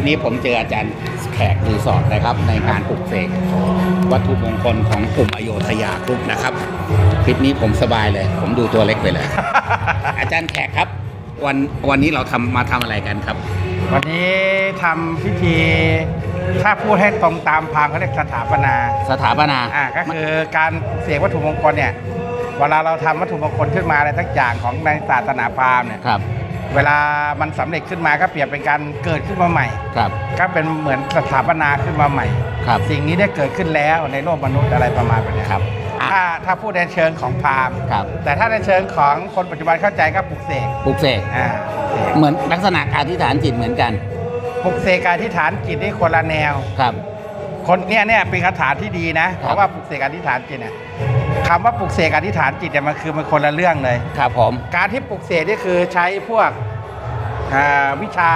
ลิปนี้ผมเจออาจารย์แขกรีสอร์ทนะครับ ในการปลุกเสกวัตถุมงคลของกลุ่มอโยธยากรุ๊ปนะครับ คลิปนี้ผมสบายเลย ผมดูตัวเล็กไปเลย อาจารย์แขกครับ วันวันนี้เราทำมาทำอะไรกันครับ วันนี้ทำพิธีถ้าพูดให้ตรงตามพราหมณ์เขาเรียกสถาปนาสถาปนาอ่าก็คือการเสกวัตถุมงคลเนี่ยเวลาเราทำวัตถุมงคลขึ้นมาอะไรสักอย่างของในศาสนาพราหมณ์เนี่ย ครับ เวลามันสำเร็จขึ้นมาก็เปรียบเป็นการเกิดขึ้นมาใหม่ ครับก็เป็นเหมือนสถาปนาขึ้นมาใหม่ ครับ สิ่งนี้ได้เกิดขึ้นแล้วในโลกมนุษย์อะไรประมาณแบบเนี้ยครับอะถ้าถ้าพูดในเชิงของพราหมณ์ครับ แต่ถ้าในเชิงของคนปัจจุบันเข้าใจก็ปลุกเสกปลุกเสกอ่าปลุกเสกเหมือนลักษณะการที่ฐานจิตเหมือนกันปลุกเสกการอธิษฐานจิตนี่คนละแนวครับ คนเนี่ยเนี่ยเป็นคาถาที่ดีนะครับเพราะว่าปลุกเสกอธิษฐานจิตเนี่ย คำว่าปลุกเสกอธิษฐานจิตเนี่ยมันคือมันคนละเรื่องเลย ครับผม การที่ปลุกเสกนี่คือใช้พวกอ่าวิชา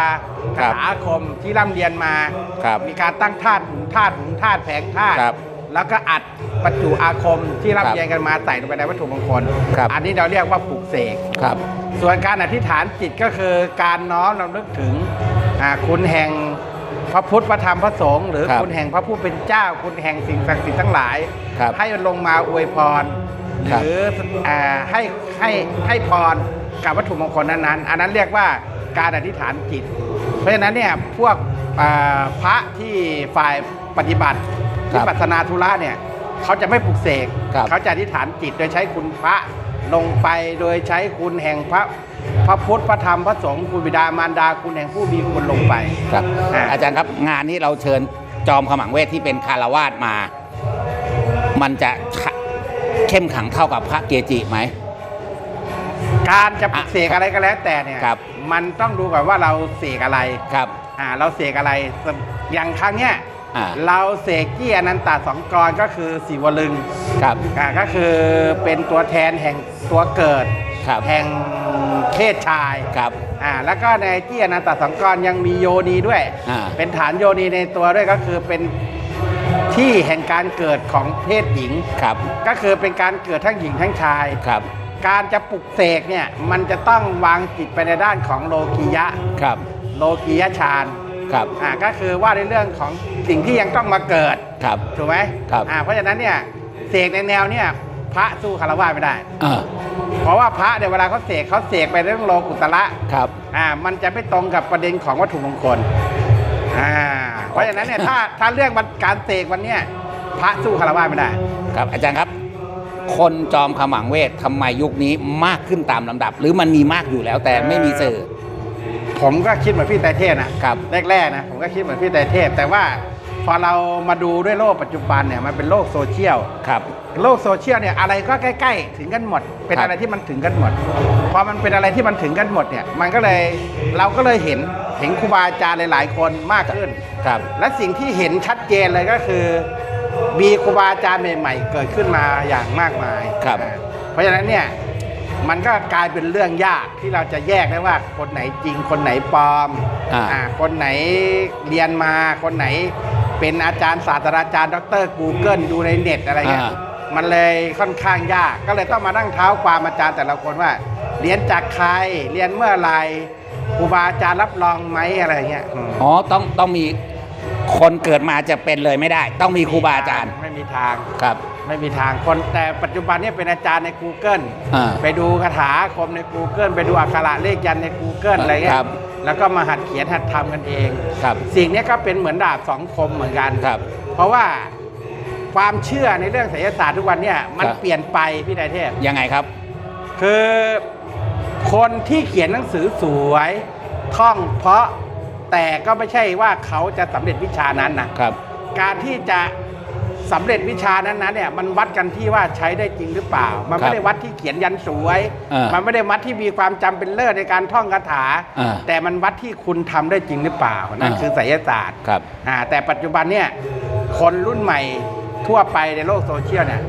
ครัคาบถาอาคมที่ร่ำเรียนมา ครับมีการตั้งธาตุหุงธาตุหุงธาตุแผงธาตุครับแล้วก็อัดบรรจุอาคมที่ครับร่ำเรียนกันมาใส่ลงไปในวัตถุมงคล ครับ อันนี้เราเรียกว่าปลุกเสก ครับ ส่วนการอธิษฐานจิตก็คือการน้อมรำลึกถึงอ่าคุณแห่ง พระพุทธพระธรรมพระสงฆ์หรือครับคุณแห่งพระผู้เป็นเจ้า คุณแห่งสิ่งศักดิ์สิทธิ์ทั้งหลาย ครับให้ลงมาอวยพร หครับ รืออ่าให้ให้ให้พรกับวัตถุมงคลนั้นๆ อันนั้นเรียกว่าการอธิษฐานจิต เพราะฉะนั้นเนี่ยพวกอ่าพระที่ฝ่ายปฏิบัติครับวิปัสสนาธุระเนี่ยเขาจะไม่ปลุกเสกครับ เขาจะอธิษฐานจิตโดยใช้คุณพระลงไปโดยใช้คุณแห่งพระ พระพุทธพระธรรมพระสงฆ์คุณบิดามารดาคุณแห่งผู้มีคุณลงไปครับ อ่าอาจารย์ครับงานนี้เราเชิญจอมขมังเวทที่เป็นคารวาสมา มันจะเข้มขังเท่ากับพระเกจิไหม การจะปลุกเสกอะไรก็แล้วแต่เนี่ยครับ มันต้องดูก่อนว่าเราเสกอะไรครับ อ่าเราเสกอะไรอย่างครั้งเนี้ยอ่า เราเสกกี้อนันตาสองกรก็คือสีวลึง ครับ อ่าก็คือเป็นตัวแทนแห่งตัวเกิด ครับแห่งเพศชายครับอ่าแล้วก็ในกี้อนันตสังกรยังมีโยนีด้วย อ่า เป็นฐานโยนีในตัวด้วยก็คือเป็นที่แห่งการเกิดของเพศหญิง ครับก็คือเป็นการเกิดทั้งหญิงทั้งชาย ครับการจะปลุกเสกเนี่ยมันจะต้องวางจิตไปในด้านของโลกียะ ครับโลกียะฌานครับอ่าก็คือว่าในเรื่องของสิ่งที่ยังต้องมาเกิด ครับ ถูกไหมครับ อ่าเพราะฉะนั้นเนี่ยเสกในแนวเนี่ย พระสู้คารวะไม่ได้ อ่า เพราะว่าพระเนี่ยเวลาเขาเสกเขาเสกไปเรื่องโลกุตระครับ อ่ามันจะไม่ตรงกับประเด็นของวัตถุมงคลอ่าเพราะฉะนั้นเนี่ยถ้าถ้าเรื่องมันการเสกวันเนี้ยพระสู้คารวะไม่ได้ ครับอาจารย์ครับ คนจอมขมังเวททำไมยุคนี้มากขึ้นตามลำดับ หรือมันมีมากอยู่แล้วแต่ไม่มีสื่อผมก็คิดเหมือนพี่ไตรเทพนะ ครับ แรกๆนะผมก็คิดเหมือนพี่ไตรเทพ แต่ว่าพอเรามาดูด้วยโลกปัจจุบันเนี่ยมันเป็นโลกโซเชียล ครับ โลกโซเชียลเนี่ยอะไรก็ใกล้ ๆ ถึงกันหมด เป็นครับอะไรที่มันถึงกันหมดพอมันเป็นอะไรที่มันถึงกันหมดเนี่ยมันก็เลยเราก็เลยเห็นเห็นครูบาอาจารย์หลายๆ คนมากขึ้นครับ และสิ่งที่เห็นชัดเจนเลยก็คือมีครูบาอาจารย์ใหม่ๆ เกิดขึ้นมาอย่างมากมายครับอ่าเพราะฉะนั้นเนี่ยมันก็กลายเป็นเรื่องยากที่เราจะแยกได้ว่าคนไหนจริงคนไหนปลอมอ่าอ่าคนไหนเรียนมาคนไหนเป็นอาจารย์ศาสตราจารย์ ดร Google ดูในเน็ตอะไรเงี้ยอ่า มันเลยค่อนข้างยาก ก็เลยต้องมานั่งเท้าความอาจารย์แต่ละคนว่าเรียนจากใครเรียนเมื่อไหรครูบาอาจารย์รับรองไหมอะไรเงี้ยอืมอ๋อต้องต้องมีคนเกิดมาจะเป็นเลยไม่ได้ ต้องมีครูบาอาจารย์ไม่มีทางครับ ไม่มีทางคนแต่ปัจจุบันเนี่ยเป็นอาจารย์ใน Google อ่าไปดูคาถาอาคมใน Google ไปดูอักขระเลขยันต์ใน Google อะไรเงี้ครัยบแล้วก็มาหัดเขียนหัดทำกันเองครับ สิ่งเนี้ยก็เป็นเหมือนดาบสองคมเหมือนกันครับ เพราะว่า ความเชื่อในเรื่องไสยศาสตร์ทุกวันเนี่ยมันครับ เปลี่ยนไปพี่นายเทพ ยังไงครับ คือคนที่เขียนหนังสือสวยท่องเพราะแต่ก็ไม่ใช่ว่าเขาจะสำเร็จวิชานั้นนะครับ การที่จะสำเร็จวิชานั้นๆเนี่ยมันวัดกันที่ว่าใช้ได้จริงหรือเปล่า มันครัไม่บได้วัดที่เขียนยันสวยเออมันไม่ได้วัดที่มีความจำเป็นเลิศในการท่องคาถาเออแต่มันวัดที่คุณทำได้จริงหรือเปล่านั่นเออคือไสยศาสตร์ ครับ อ่าแต่ปัจจุบันเนี่ยคนรุ่นใหม่ ทั่วไปในโลกโซเชียลเนี่ย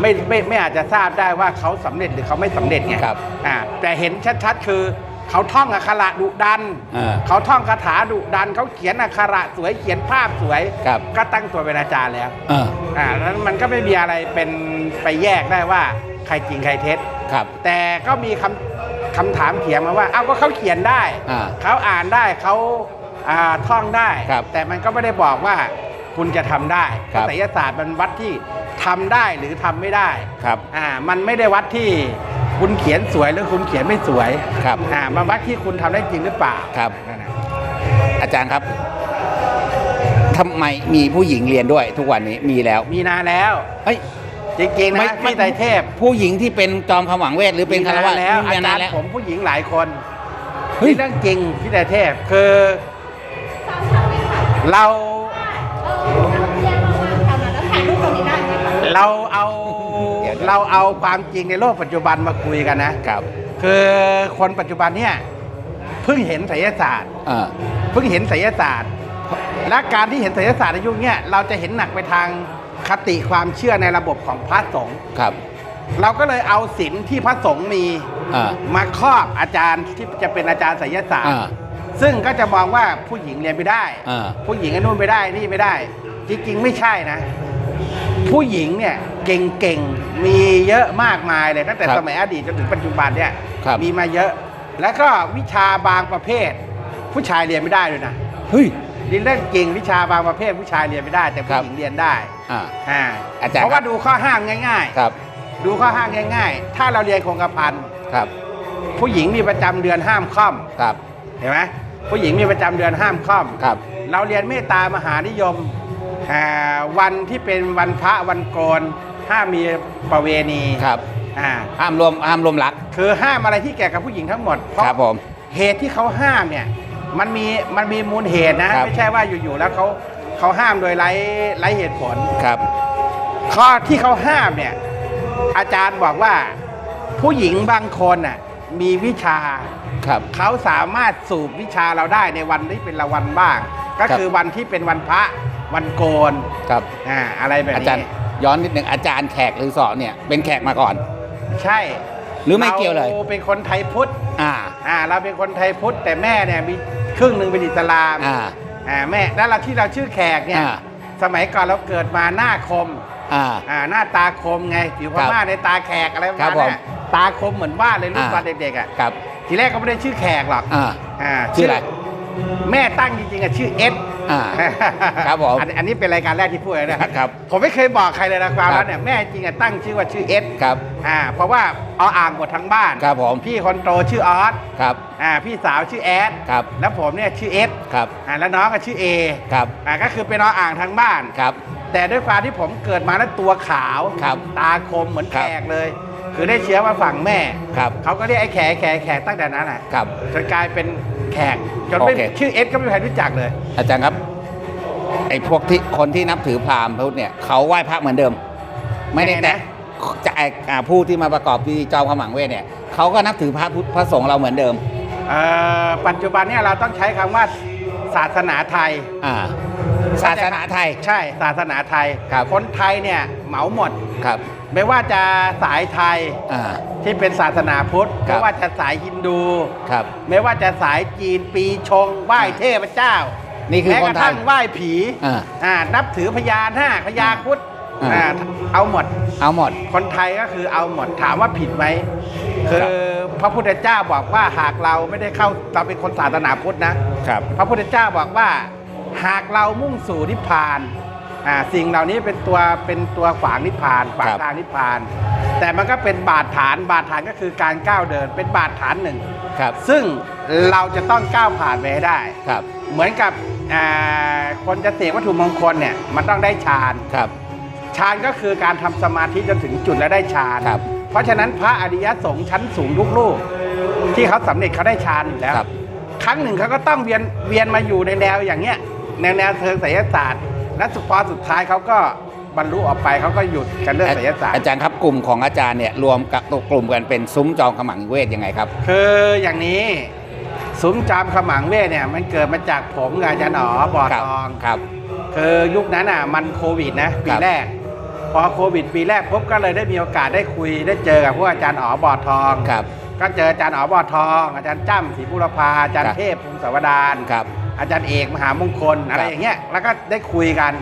ไม่ไม่ไม่อาจจะทราบได้ว่าเขาสำเร็จหรือเขาไม่สำเร็จไงครับอ่าแต่เห็นชัดๆคือเขาท่องอักขระดุดันเออเขาท่องคาถาดุดัน เขาเขียนอักขระสวยเขียนภาพสวยครับก็ตั้งตัวเป็นอาจารย์แล้วเอออ่าแล้วมันก็ไม่มีอะไรเป็นไปแยกได้ว่าใครจริงใครเท็จครับ แต่ก็มีคำคำถามเถียงมาว่า เอ้าก็เขาเขียนได้อ่าเขาอ่านได้เขาอ่าท่องได้ครับแต่มันก็ไม่ได้บอกว่า คุณจะทำได้เพครับ ราะไสยศาสตร์มันวัดที่ทำได้หรือทำไม่ได้ครับ อ่ามันไม่ได้วัดที่คุณเขียนสวยหรือคุณเขียนไม่สวยครับ อ่ามันวัดที่คุณทำได้จริงหรือเปล่าครับ นั่นน่ะอาจารย์ครับทำไมมีผู้หญิงเรียนด้วยทุกวันนี้มีแล้วมีนานแล้วเฮ้ย จริงๆไม่นะไม่ พี่ไตรเทพผู้หญิงที่เป็นจอมขมังเวทหรือเป็นคารวะมีนแล้วมีอาจารนานย์แล้ว ผมผู้หญิงหลายคนเฮ้ย นี่เรื่องจริงพี่ไตรเทพคือ เรา เราเอาเดี๋ยว เราเอาความจริงในโลกปัจจุบันมาคุยกันนะ ครับคือคนปัจจุบันเนี่ยเพิ่งเห็นไสยศาสตร์ อ่าเพิ่งเห็นไสยศาสตร์ และการที่เห็นไสยศาสตร์ในยุคเนี้ยเราจะเห็นหนักไปทางคติความเชื่อในระบบของพระสงฆ์ครับเราก็เลยเอาศีลที่พระสงฆ์มีอ่า มาครอบอาจารย์ที่จะเป็นอาจารย์ไสยศาสตร์ อ่าซึ่งก็จะมองว่าผู้หญิงเรียนไม่ได้ อ่า ผู้หญิงอันนู่นไม่ได้นี่ไม่ได้ จริงๆ ไม่ใช่นะ ผู้หญิงเนี่ยเก่งๆ มีเยอะมากมายเลยตั้งแต่ครับสมัยอดีตจนถึงปัจจุบันเนี่ยครับ มีมาเยอะ แล้วก็วิชาบางประเภท ผู้ชายเรียนไม่ได้ด้วยนะเฮ้ยนี่เรื่องจริงวิชาบางประเภทผู้ชายเรียนไม่ได้ แต่ครัผู้บ หญิงเรียนได้อ่า อ่าอาจารย์ เพราะครัว่าบดูข้อห้ามง่ายครับๆ ดูข้อห้ามง่าย ๆ ถ้าเราเรียนคงกระพันครับผู้หญิงมีประจำเดือนห้ามค่อมครับเห็นไหมผู้หญิงมีประจำเดือนห้ามค่อม ครับ เราเรียนเมตตามหานิยมอ่า วันที่เป็นวันพระวันโกนห้ามมีประเวณีครับอ่าห้ามรวมห้ามรวมรัก คือห้ามอะไรที่เกี่ยวกับผู้หญิงทั้งหมดเพราะครับผมเหตุที่เขาห้ามเนี่ยมันมีมันมีมูลเหตุนะ ครับ ไม่ใช่ว่าอยู่ๆแล้วเขาเขาห้ามโดยไร้ไร้เหตุผล ครับ ข้อที่เขาห้ามเนี่ยอาจารย์บอกว่าผู้หญิงบางคนน่ะมีวิชา ครับ เขาสามารถสูบวิชาเราได้ในวันที่เป็นละวันบ้าง ก็ครับ คือวันที่เป็นวันพระ วันโกนครับอ่าอะไรแบบอาจารย์นี้ย้อนนิดหนึ่งอาจารย์แขกหรือสอนเนี่ยเป็นแขกมาก่อน ใช่หรือไม่เกี่ยวเลยราเป็นคนไทยพุทธอ่าอ่า เราเป็นคนไทยพุทธแต่แม่เนี่ยมีครึ่งหนึ่งเป็นอิสลามอ่าอ่าแม่แล้วเราที่เราชื่อแขกเนี่ยอ่าสมัยก่อนเราเกิดมาหน้าคมอ่าอ่าหน้าตาคมไงผิวพครับม่าในตาแขกอะไรประครัมาบณเนี้ยตาคมเหมือนว่าดเลยลูกอ่าตอนเด็กๆอะครับทีแรกก็ไม่ได้ชื่อแขกหรอกอ่าอ่าชื่ออะไรแม่ตั้งจริงๆอะชื่อเอส อ่าครับผม อันอันนี้เป็นรายการแรกที่พูดเลยนะครับ ผมไม่เคยบอกใครเลยนะความครัแล้บวเนี่ยแม่จริงอะตั้งชื่อว่าชื่อเอสครับอ่าเพราะว่าเอาอ่างหมดทั้งบ้านครับผมพี่คนโตชื่อออสครับอ่าพี่สาวชื่อแอดครับแล้วผมเนี่ยชื่อเอสครับอ่าแล้วน้องก็ชื่อเอครับอ่าก็คือเป็นเอาอ่างทั้งบ้านครับแต่ด้วยความที่ผมเกิดมาแล้วตัวขาวครับตาคมเหมือนครัแขบกเลย คือได้เชื้อมาฝั่งแม่ครับเขาก็เรียกไอ้แขกแขกแขกตั้งแต่นั้นอะครับจนกลายเป็น แขกจนไม่โอเค ชื่อเอสก็ไม่มีใครรู้จักเลย อาจารย์ครับไอ้พวกที่คนที่นับถือพราหมณ์พุทธเนี่ยเขาไหว้พระเหมือนเดิม ไม่ได้ยังไงแต่นะจะไอ้อ่าผู้ที่มาประกอบพิธีจอมขมังเวทเนี่ยเขาก็นับถือพระพุทธพระสงฆ์เราเหมือนเดิม เอ่อปัจจุบันเนี่ยเราต้องใช้คำว่าศาสนาไทย อ่า ศาสนาไทย ใช่ศาสนาไทยครับคนไทยเนี่ยเหมาหมด ครับ ไม่ว่าจะสายไทยอ่า ที่เป็นศาสนาพุทธครับ ไม่ว่าจะสายฮินดู ครับ ไม่ว่าจะสายจีนปีชงไหว้เทพเจ้านี่คือแม้คกนระไททั่ยงไหว้ผีอ่าอ่านับถือพญานาคพญาครุดอ่าอ่า เอาหมด เอาหมด คนไทยก็คือเอาหมดถามว่าผิดไหมคืครัอบพระพุทธเจ้าบอกว่าหากเราไม่ได้เข้าเราเป็นคนศาสนาพุทธนะ ครับ พระพุทธเจ้าบอกว่า หากเรามุ่งสู่นิพพาน อ่าสิ่งเหล่านี้เป็นตัวเป็นตัวขวางนิพพานขวางครับทางนิพพาน แต่มันก็เป็นบาดฐานบาดฐานก็คือการก้าวเดิน เป็นบาดฐานหนึ่งครับซึ่งเราจะต้องก้าวผ่านไปให้ได้ครับ เหมือนกับอ่าคนจะเสกวัตถุมงคลเนี่ยมันต้องได้ฌานครับฌานก็คือการทำสมาธิจนถึงจุดแล้วได้ฌานครับ เพราะฉะนั้นพระอริยสงฆ์ชั้นสูงทุกรูปที่เขาสำเร็จเขาได้ฌานอยู่แล้วครับครั้งหนึ่งเขาก็ต้องเวียนเวียนมาอยู่ในแนวอย่างเงี้ยแนวแนวเชิงไสยศาสตร์ และสุดพอสุดท้ายเขาก็บรรลุออกไปเขาก็หยุดกันเรื่องไสยศาสตร์ อาจารย์ครับกลุ่มของอาจารย์เนี่ยรวมกับตัวกลุ่มกันเป็นซุ้มจอมขมังเวทยังไงครับ คืออย่างนี้ซุ้มจามขมังเวทเนี่ยมันเกิดมาจากผมกับอาจารย์อ๋อบอครับทองครับ คือยุคนั้นอะมันโควิดนะปีครับแรก พอโควิด ปีแรกปุ๊บก็เลยได้มีโอกาสได้คุยได้เจอกับพวกอาจารย์อ๋อบอทองครับก็เจออาจารย์อ๋อบอทอง อาจารย์จ้ำศรีบุรพาอาจารครัย์บเทพภูมิสวดานครับ อาจารย์เอกมหามงคลอะไรครับอย่างเงี้ยแล้วก็ได้คุยกัน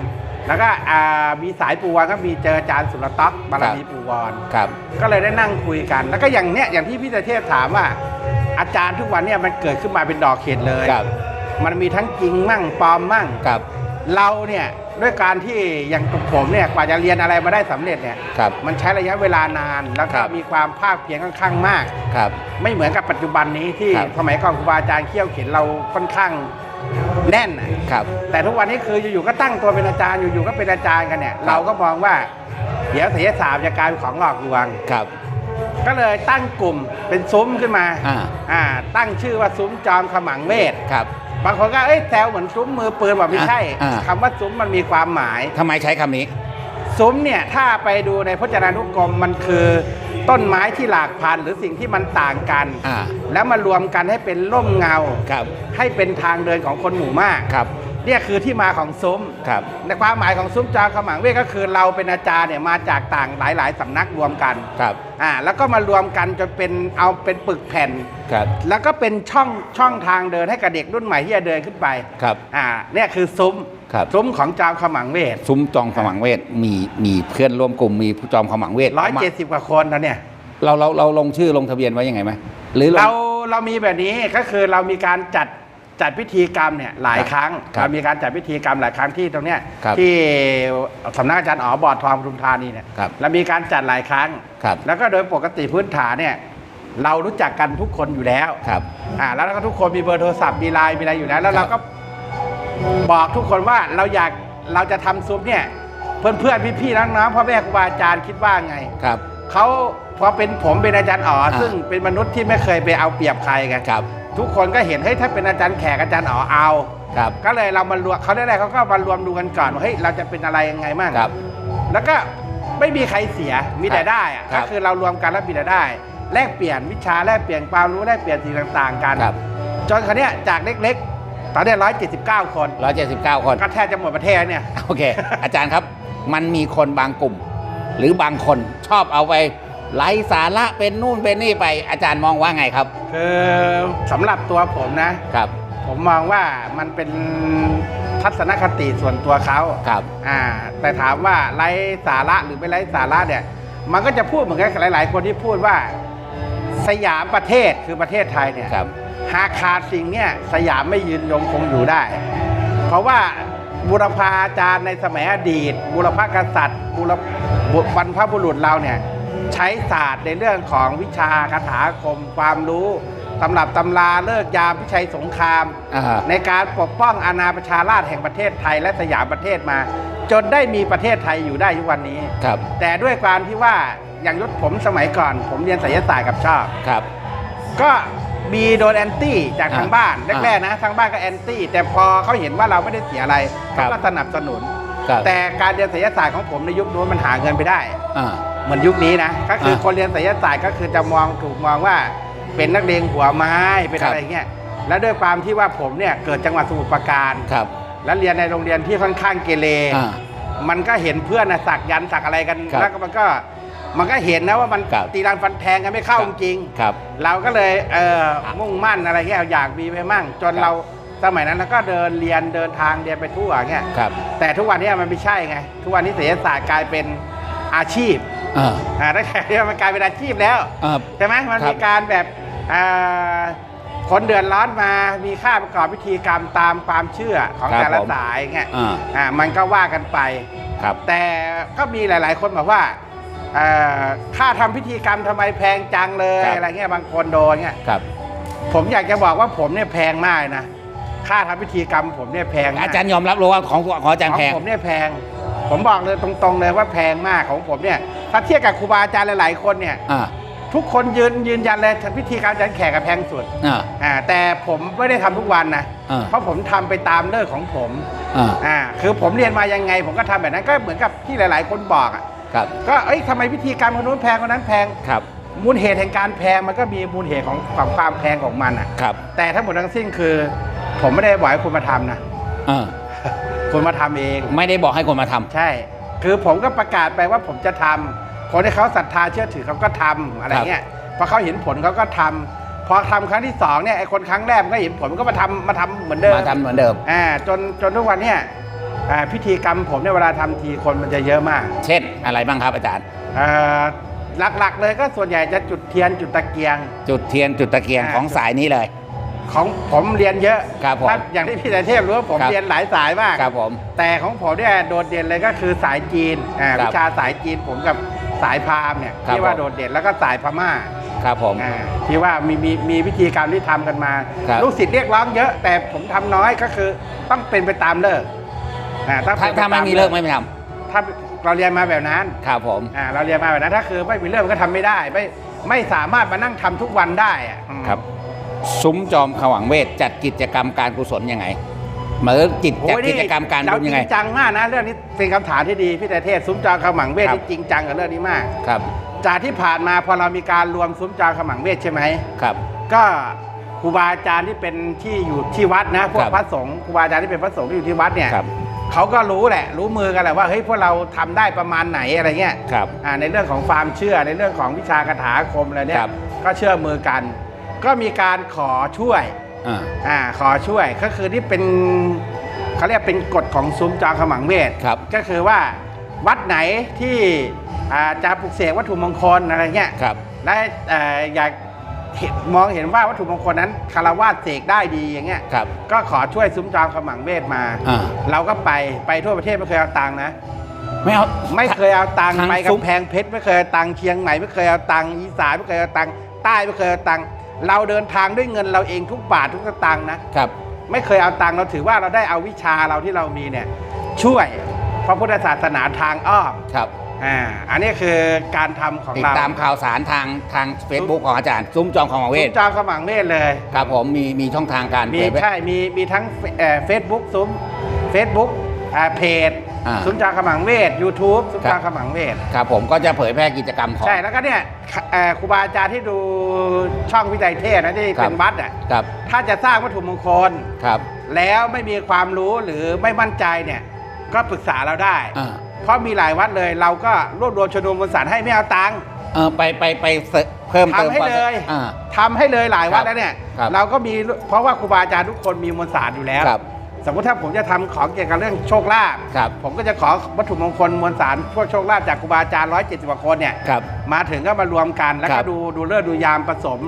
แล้วก็อ่ามีสายปูวรก็มีเจออาจารย์สุรต๊อกบารมีปูวรครับ ก็เลยได้นั่งคุยกัน แล้วก็อย่างเนี้ยอย่างที่พี่เทพถามว่า อาจารย์ทุกวันเนี่ยมันเกิดขึ้นมาเป็นดอกเข็ดเลยครับมันมีทั้งจริงมั่งปลอมมั่งครับเราเนี่ยด้วยการที่อย่างผมเนี่ยกว่าจะเรียนอะไรมาได้สำเร็จเนี่ยครับมันใช้ระยะเวลานานแล้วคก็รับมีความภาคเพียรค่อนข้างมากครับ ไม่เหมือนกับปัจจุบันนี้ที่ครับสมัยก่อนครูบาอาจารย์เขี่ยวเข็นเราค่อนข้าง แน่นน่ะครับ แต่ทุกวันนี้คืออยู่ๆก็ตั้งตัวเป็นอาจารย์อยู่ๆก็เป็นอาจารย์กันเนี่ย เราก็มองว่า เดี๋ยวศิลศาสตร์จะกลายเป็นของหลอกลวง ครับ ก็เลยตั้งกลุ่มเป็นซุ้มขึ้นมาอ่า อ่าตั้งชื่อว่าซุ้มจอมขมังเวท ครับ บางคนก็เอ้ยแซวเหมือนซุ้มมือปืนบอกไม่ใช่อ่าคำว่าซุ้มมันมีความหมาย ทำไมใช้คำนี้ ซุ้มเนี่ยถ้าไปดูในพจนานุกรมมันคือ ต้นไม้ที่หลากพันธุ์หรือสิ่งที่มันต่างกัน อ่าแล้วมารวมกันให้เป็นร่มเงา ครับให้เป็นทางเดินของคนหมู่มาก ครับ เนี่ยคือที่มาของซุ้มครับในความหมายของซุ้มจอมขมังเวทก็คือเราเป็นอาจารย์เนี่ยมาจากต่างหลาย ๆสำนักรวมกันครับอ่าแล้วก็มารวมกันจนเป็นเอาเป็นปึกแผ่นครับแล้วก็เป็นช่องช่องทางเดินให้กับเด็กรุ่นใหม่ที่จะเดินขึ้นไปครับอ่าเนี่ยคือซุ้มครับซุ้มของจอมขมังเวทซุ้มจองขมังเวทมีมีเพื่อนร่วมกลุ่มมีผู้จอมขมังเวทร้อยเจ็ดสิบกว่าคนแล้วเนี่ยเราเราเราลงชื่อลงทะเบียนไว้ยังไงไหมหรือลงเราเรามีแบบนี้ก็คือเรามีการจัด จัดพิธีกรรมเนี่ยหลายครั้งครับเรามีการจัดพิธีกรรมหลายครั้งที่ตรงเนี้ยครับที่สำนักอาจารย์อ๋อบอดทองปทุมธานีเนี่ยครับเรามีการจัดหลายครั้ง ครับแล้วก็โดยปกติพื้นฐานเนี่ยเรารู้จักกันทุกคนอยู่แล้วครับอ่าแล้วก็ทุกคนมีเบอร์โทรศัพท์มีไลน์มีอะไรอยู่แล้ว แล้วเราก็บอกทุกคนว่าเราอยากเราจะทำซุปเนี่ยเพื่อนเพื่อนพี่พี่ๆน้องๆพ่อแม่ครูบาอาจารย์คิดว่าไง ครับ เขาพอเป็นผมเป็นอาจารย์อ๋ออ่าซึ่งเป็นมนุษย์ที่ไม่เคยไปเอาเปรียบใครกันครับ ทุกคนก็เห็นเฮ้ยถ้าเป็นอาจารย์แขกอาจารย์อ๋อเอา ครับ ก็เลยเรามารวมเขาได้แรกเขาก็มารวมดูกันก่อนว่าเฮ้ยเราจะเป็นอะไรยังไงบ้างครับ แล้วก็ไม่มีใครเสียมีแต่ได้อะครัก็บคือเรารวมกันแล้วมีแต่ได้ แลกเปลี่ยนวิชาแลกเปลี่ยนความรู้แลกเปลี่ยนสิ่งต่างๆ กันครับ จนคราวเนี้ยจากเล็กๆ ตอนเนี้ร้อยเจ็ดสิบเก้าคนร้อยเจ็ดสิบเก้าคน ก็แทบจะหมดประเทศแล้วเนี่ย โอเค อาจารย์ครับ มันมีคนบางกลุ่ม หรือบางคนชอบเอาไป ไร้สาระเป็นนู่นเป็นนี่ไปอาจารย์มองว่าไงครับ คือสำหรับตัวผมนะ ครับ ผมมองว่ามันเป็นทัศนคติส่วนตัวเขาครับ อ่า แต่ถามว่าไร้สาระหรือไม่ไร้สาระเนี่ย มันก็จะพูดเหมือนกันกับหลาย ๆ คนที่พูดว่า สยามประเทศคือประเทศไทยเนี่ยครับ หากขาดสิ่งเนี่ยสยามไม่ยืนยงคงอยู่ได้ เพราะว่าบุรพาจารย์ในสมัยอดีต บุรพกษัตริย์บุรบุบรรพบุรุษเราเนี่ย ใช้ศาสตร์ในเรื่องของวิชาคาถาอาคมความรู้ตำรับตำราเลิกยามพิชัยสงคราม อ่าในการปกป้องอาณาประชาราชแห่งประเทศไทยและสยามประเทศมา จนได้มีประเทศไทยอยู่ได้ทุกวันนี้ ครับแต่ด้วยความที่ว่าอย่างยศผมสมัยก่อน ผมเรียนไสยศาสตร์กับชอบ ครับ ก็มีโดนแอนตี้จากทางอ่าบ้านอ่าแรกๆนะทางบ้านก็แอนตี้แต่พอเขาเห็นว่าเราไม่ได้เสียอะไรครัเขาบก็สนับสนุน ครับแต่การเรียนไสยศาสตร์ของผมในยุคนู้นมันหาเงินไปได้ อ่า เหมือนยุคนี้นะก็คืออ่าคนเรียนไสยศาสตร์ก็คือจะมองถูกมองว่าเป็นนักเลงหัวไม้เป็นครับอะไรเงี้ยแล้วด้วยความที่ว่าผมเนี่ยเกิดจังหวัดสมุทรปราการครับ แล้วเรียนในโรงเรียนที่ค่อนข้างเกเรอ่ามันก็เห็นเพื่อนนะสักยันต์สักอะไรกันครับแล้วก็มันก็มันก็เห็นนะว่ามันครับตีรันฟันแทงกันไม่เข้าจริงๆครับ เราก็เลยเออมุ่งมั่นอะไรเงี้ยอยากมีไปมั่ง จนครับเราสมัยนั้นเราก็เดินเรียนเดินทางเรียนไปทั่วเงี้ยครับแต่ทุกวันนี้มันไม่ใช่ไง ทุกวันนี้ศิลปศาสตร์กลายเป็นอาชีพ อ่า อ่าตั้งแต่นี้มันกลายเป็นอาชีพแล้วอ่า ใช่ไหมมันครับ มีการแบบอ่าคนเดือดร้อนมามีค่าประกอบพิธีกรรมตามความเชื่อของครับแต่ละผม สายเงี้ยอ่าอ่ามันก็ว่ากันไป ครับ แต่ก็มีหลาย ๆ คนบอกว่าเอ่อค่าทำพิธีกรรมทำไมแพงจังเลยครับ อะไรเงี้ยบางคนโดนเงี้ยครับ ผมอยากจะบอกว่าผมเนี่ยแพงมากนะค่าทำพิธีกรรมผมเนี่ยแพงมกอาจารย์ยอมรับรู้ว่าของของอาจารย์ขแพองงผมเนี่ยแพง ผมบอกเลยตรง ๆ เลยว่าแพงมากของผมเนี่ย ถ้าเทียบกับครูบาอาจารย์หลาย ๆ คนเนี่ยอ่า ทุกคนยืนยืนยันเลยพิธีการอาจารย์แขกกับแพงสุดอ่า อ่าแต่ผมไม่ได้ทำทุกวันนะอ่า เพราะผมทำไปตามเลิกของผมอ่า อ่าคือผมเรียนมายังไง ผมก็ทำแบบนั้นก็เหมือนกับที่หลาย ๆ คนบอกอะครับ ก็เอ้ยทำไมพิธีการคนนู้นแพงคนนั้นแพง ครับ มูลเหตุแห่งการแพงมันก็มีมูลเหตุของของความแพงของมันอะ ครับแต่ทั้งหมดทั้งสิ้นคือ ผมไม่ได้บอกให้คุณมาทำนะอ่าคุณมาทำเอง ไม่ได้บอกให้คนมาทำ ใช่ คือผมก็ประกาศไปว่าผมจะทำ คนที่เขาศรัทธาเชื่อถือเขาก็ทำอะไรเงี้ยพอเขาเห็นผลเขาก็ทำพอทำครั้งที่สองเนี่ยไอ้คนครั้งแรกมันก็เห็นผลมันก็มาทำมาทำเหมือนเดิม มาทำเหมือนเดิม อ่าจนจนทุกวันเนี่ยอ่าพิธีกรรมผมเนี่ยเวลาทำทีคนมันจะเยอะมากเช่นอะไรบ้างครับอาจารย์ อ่าหลักๆเลยก็ส่วนใหญ่จะจุดเทียนจุดตะเกียง จุดเทียนจุดตะเกียงอ่า ของสายนี้เลย ของผมเรียนเยอะครับผมถ้าอย่างที่พี่นายเทพรู้ว่าผมครับ เรียนหลายสายมาก ครับผม แต่ของผมเนี่ยโดดเด่นเลยก็คือสายจีนอ่าครับ วิชาสายจีนผมกับ สายพราหมณ์เนี่ยครับที่ว่าผม โดดเด่นแล้วก็สายพม่าครับผม อ่าที่ว่ามีมีมีวิธีการที่ทำกันมา ครับ ลูกศิษย์เรียกร้องเยอะ แต่ผมทำน้อยก็คือต้องเป็นไปตามเลิกอ่าต้องถ้าเป็นปถ้าไม่ตมีเลิกไม่ไปทถ้าเราเรียนมาแบบนั้นำครับผม อ่าเราเรียนมาแบบนั้นถ้าคือไม่มีเลิกมันก็ทำไม่ได้ ไม่ไม่สามารถมานั่งทำทุกวันได้อะอืม ครับ ซุ้มจอมขวังเวทจัดกิจกรรมการกุศลยังไงเหมือนจิตโอ้จัดยกินี่จกรรมการเราบุญจยังริไงงจังมากนะเรื่องนี้เป็นคำถามที่ดีพี่แต่เทศซุ้มจอขมังเวทครับนี่จริงจังกับเรื่องนี้มากครับ จากที่ผ่านมาพอเรามีการรวมซุ้มจอขมังเวทใช่ไหมครับ ก็ครูบาอาจารย์ที่เป็นที่อยู่ที่วัดนะพวคกรับพระสงฆ์ครูบาอาจารย์ที่เป็นพระสงฆ์ที่อยู่ที่วัดเนี่ยครับเขาก็รู้แหละ รู้มือกันแหละว่าเฮ้ยพวกเราทำได้ประมาณไหนอะไรเงี้ยครับอ่าในเรื่องของความเชื่อในเรื่องของวิชาคาถาอาคมอะไรเนี่คยรับก็เชื่อมือกัน ก็มีการขอช่วย อ่า อ่าขอช่วยก็คือนี่เป็นเขาเรียกเป็นกฎของซุ้มจอขมังเวทครับก็คือว่าวัดไหนที่อ่าจะปลุกเสกวัตถุมงคลอะไรเงี้ยครับและเอ่ออยากเห็นมองเห็นว่าวัตถุมงคลนั้นคารวะเสกได้ดีอย่างเงี้ยครับก็ขอช่วยซุ้มจอมขมังเวทมาอ่า เราก็ไปไปทั่วประเทศไม่เคยเอาตังค์นะ ไม่เอา ไม่เคยเอาตังค์ทางไปซุ้ม กำแพงเพชรไม่เคยเอาตังค์เชียงใหม่ไม่เคยเอาตังค์อีสานไม่เคยเอาตังค์ใต้ไม่เคยเอาตังค์ เราเดินทางด้วยเงินเราเองทุกบาททุกสตางค์นะครับ ไม่เคยเอาตังค์เราถือว่าเราได้เอาวิชาเราที่เรามีเนี่ยช่วยพระพุทธศาสนาทางอ้อมครับอ่าอันนี้คือการทำของติดเราตามข่าวสารทางทาง Facebook ของอาจารย์ ซุ้มจอมขวังเวซุ้ทมจอมขมังเวทเลย ครับผมมีมีช่องทางการมีเผยแพร่ ใช่มีมีทั้งเฟซบุ๊กซุ้มเฟซบุ๊กเพจ อ่าซุ้มจาขมังเวท YouTube ซุ้มครัจาบขมังเวท ครับผมก็จะเผยแพร่กิจกรรมของ ใช่แล้วก็เนี่ยเอ่อครูบาอาจารย์ที่ดูช่องวิจัยเทศนะที่ครับ เป็นวัดอะครับถ้าจะสร้างวัตถุมงคล ครับแล้วไม่มีความรู้หรือไม่มั่นใจเนี่ยก็ปรึกษาเราได้ อ่าเพราะมีหลายวัดเลยเราก็รวบรวมชนวนมวลสารให้ไม่เอาตังค์ เออไปไปไปเสริมเพิ่มเติมทำให้ความเลย อ่า ทำให้เลยหลายวัดครับแล้วเนี่ยครับเราก็มีเพราะว่าครูบาอาจารย์ทุกคนมีมวลสารอยู่แล้ว ครับ สมมติถ้าผมจะทำของเกี่ยวกับเรื่องโชคลาภครับผมก็จะขอวัตถุมงคลมวลสารพวกโชคลาภจากครูบาอาจารย์ร้อยเจ็ดสิบกว่าคนเนี่ยครับมาถึงก็มารวมกันแล้วครัก็บดูดูเลือดดูยามผสม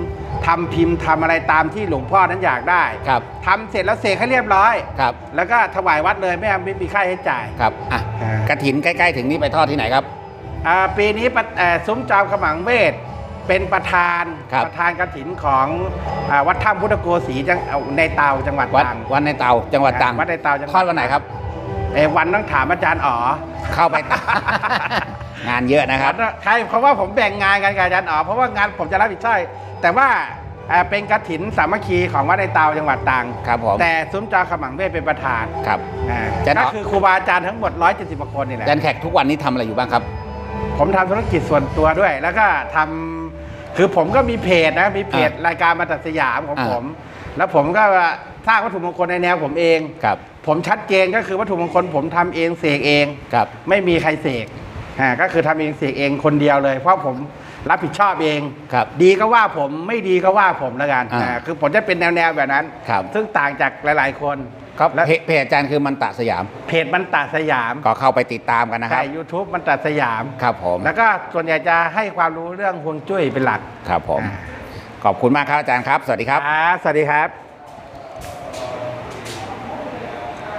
ทำพิมพ์ทำอะไรตามที่หลวงพ่อนั้นอยากได้ครับทำเสร็จแล้วเสกให้เรียบร้อยครับแล้วก็ถวายวัดเลยไม่ไม่มีค่าใช้จ่ายครับอะอ่ากระถินใกล้ ๆ ถึงนี่ไปทอดที่ไหนครับอ่าปีนี้ปะเอ่อซุ้มจอมขมังเวท เป็นประธานครับประธานกฐินของอ่าวัดถ้ำพุทธโกศีจังเอาในเตาจังหวัดวัดตรัง วัดในเตาจังหวัดตรังวัดในเตาจังหวัด ทอดวันไหนครับ เออวันต้องถามอาจารย์อ๋อเข้าไปงานเยอะนะครับ ใช่เพราะว่าผมแบ่งงานกันกับอาจารย์อ๋อเพราะว่างานผมจะรับผิดชอบแต่ว่าเอ่อเป็นกฐินสามัคคีของวัดในเตาจังหวัดตรังครับผม แต่ซุ้มจอขมังเวทเป็นประธานครับ อ่าอาจารย์อ๋ก็อ คือครูบาอาจารย์ทั้งหมด 170กว่าคนนี่แหละ อาจารย์แขกทุกวันนี้ทำอะไรอยู่บ้างครับ ผมทำธุรกิจส่วนตัวด้วย แล้วก็ทำ คือผมก็มีเพจนะมีเพจรายการมาตัดสยามของอ่าผม แล้วผมก็สร้างวัตถุมงคลในแนวผมเองครับผมชัดเจนก็คือวัตถุมงคลผมทำเองเสกเองครับไม่มีใครเสกอ่าก็คือทำเองเสกเองคนเดียวเลย เพราะผมรับผิดชอบเองครับดีก็ว่าผมไม่ดีก็ว่าผมแล้วกันอ่าอ่าคือผมจะเป็นแนวๆแบบนั้นครับซึ่งต่างจากหลาย ๆ คน ครับ และเพจเพจอาจารย์คือมันตะสยาม เพจมันตัดสยามก็เข้าไปติดตามกันนะครับใช่ยูทูบมันตัดสยาม ครับผมแล้วก็ส่วนใหญ่จะให้ความรู้เรื่องฮวงจุ้ยเป็นหลักครับผมอ่าขอบคุณมากครับอาจารย์ครับ สวัสดีครับครับสวัสดีครับ